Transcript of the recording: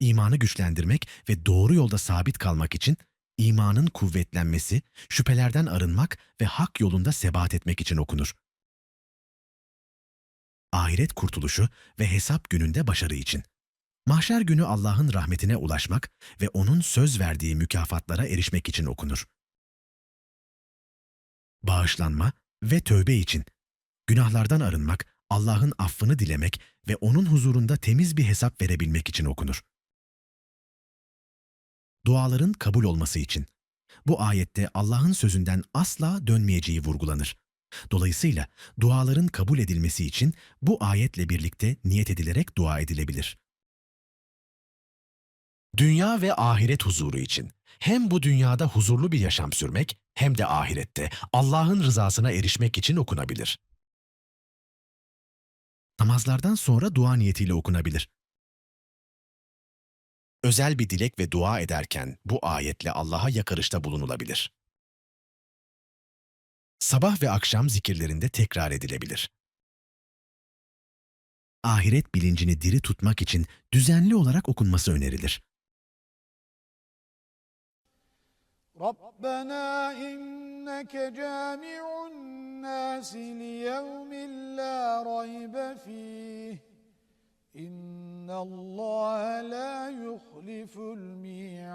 İmanı güçlendirmek ve doğru yolda sabit kalmak için imanın kuvvetlenmesi, şüphelerden arınmak ve hak yolunda sebat etmek için okunur. Ahiret kurtuluşu ve hesap gününde başarı için. Mahşer günü Allah'ın rahmetine ulaşmak ve O'nun söz verdiği mükafatlara erişmek için okunur. Bağışlanma ve tövbe için. Günahlardan arınmak, Allah'ın affını dilemek ve O'nun huzurunda temiz bir hesap verebilmek için okunur. Duaların kabul olması için. Bu ayette Allah'ın sözünden asla dönmeyeceği vurgulanır. Dolayısıyla duaların kabul edilmesi için bu ayetle birlikte niyet edilerek dua edilebilir. Dünya ve ahiret huzuru için hem bu dünyada huzurlu bir yaşam sürmek hem de ahirette Allah'ın rızasına erişmek için okunabilir. Namazlardan sonra dua niyetiyle okunabilir özel bir dilek ve dua ederken bu ayetle Allah'a yakarışta bulunulabilir. Sabah ve akşam zikirlerinde tekrar edilebilir. Ahiret bilincini diri tutmak için düzenli olarak okunması önerilir. Rabbena inneke cami'un nasi li yevmin la raybe fi إن الله لا يخلف الميعاد